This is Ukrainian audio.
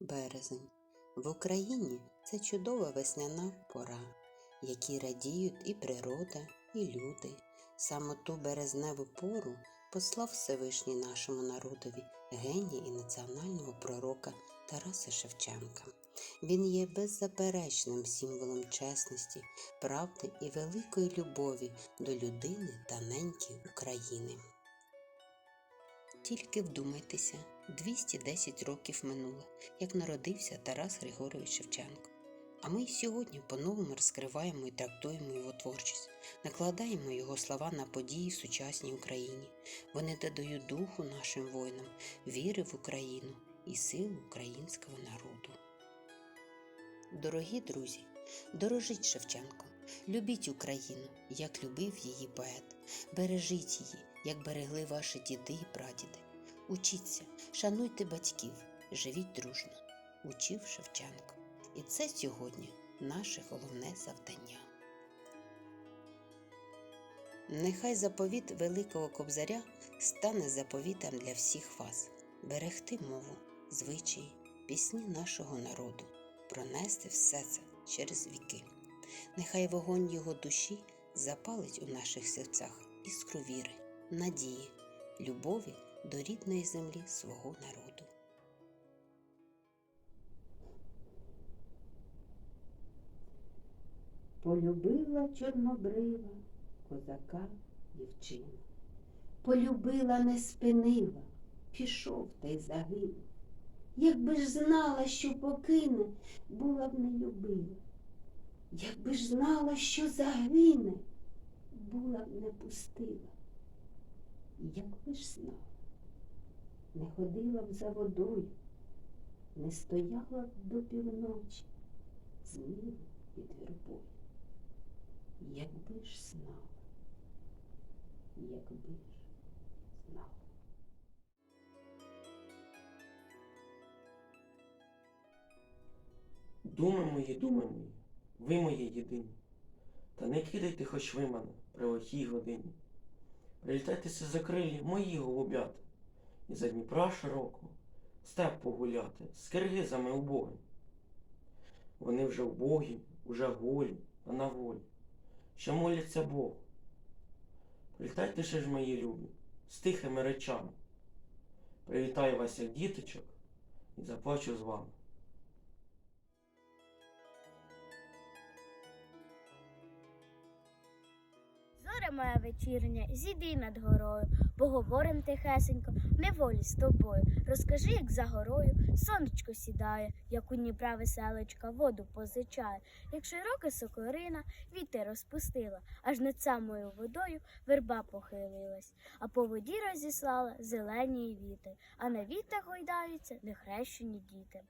березень. В Україні це чудова весняна пора, якій радіють і природа, і люди. Саме ту березневу пору послав Всевишній нашому народові генія і національного пророка Тараса Шевченка. Він є беззаперечним символом чесності, правди і великої любові до людини та неньки України. Тільки вдумайтеся, 210 років минуло, як народився Тарас Григорович Шевченко. А ми сьогодні по-новому розкриваємо і трактуємо його творчість, накладаємо його слова на події в сучасній Україні. Вони додають духу нашим воїнам, віри в Україну і силу українського народу. Дорогі друзі, дорожіть Шевченко, любіть Україну, як любив її поет, бережіть її, як берегли ваші діди і прадіди. Учіться, шануйте батьків, живіть дружно, учив Шевченко. І це сьогодні наше головне завдання. Нехай заповіт Великого Кобзаря стане заповітом для всіх вас берегти мову, звичаї, пісні нашого народу, пронести все це через віки. Нехай вогонь його душі запалить у наших серцях іскру віри, надії, любові до рідної землі свого народу. Полюбила чорнобрива козака дівчина. Полюбила, не спинила, пішов та й загинув. Якби ж знала, що покине, була б не любила. Якби ж знала, що загине, була б не пустила. Якби ж знала, не ходила б за водою, не стояла б до півночі, зміла під вербою. Якби ж знала, якби ж знала. Думи мої, думи мої, ви мої єдині. Та не кидайте хоч ви мене при лихій годині. Прилітайтеся за крилі мої голубята, і за Дніпра широкого степ погуляти з киргизами убогим. Вони вже убогі, уже голі та на волі, що моляться Богу. Прилітайте ще ж мої любі, з тихими речами. Привітаю вас, як діточок, і заплачу з вами. Зоря моя вечірня, зійди над горою, поговорим тихесенько, неволі з тобою. Розкажи, як за горою сонечко сідає, як у Дніпра веселочка воду позичає, як широка сокорина вітер розпустила, аж над самою водою верба похилилась, а по воді розіслала зелені віти, а на вітах гойдаються нехрещені діти.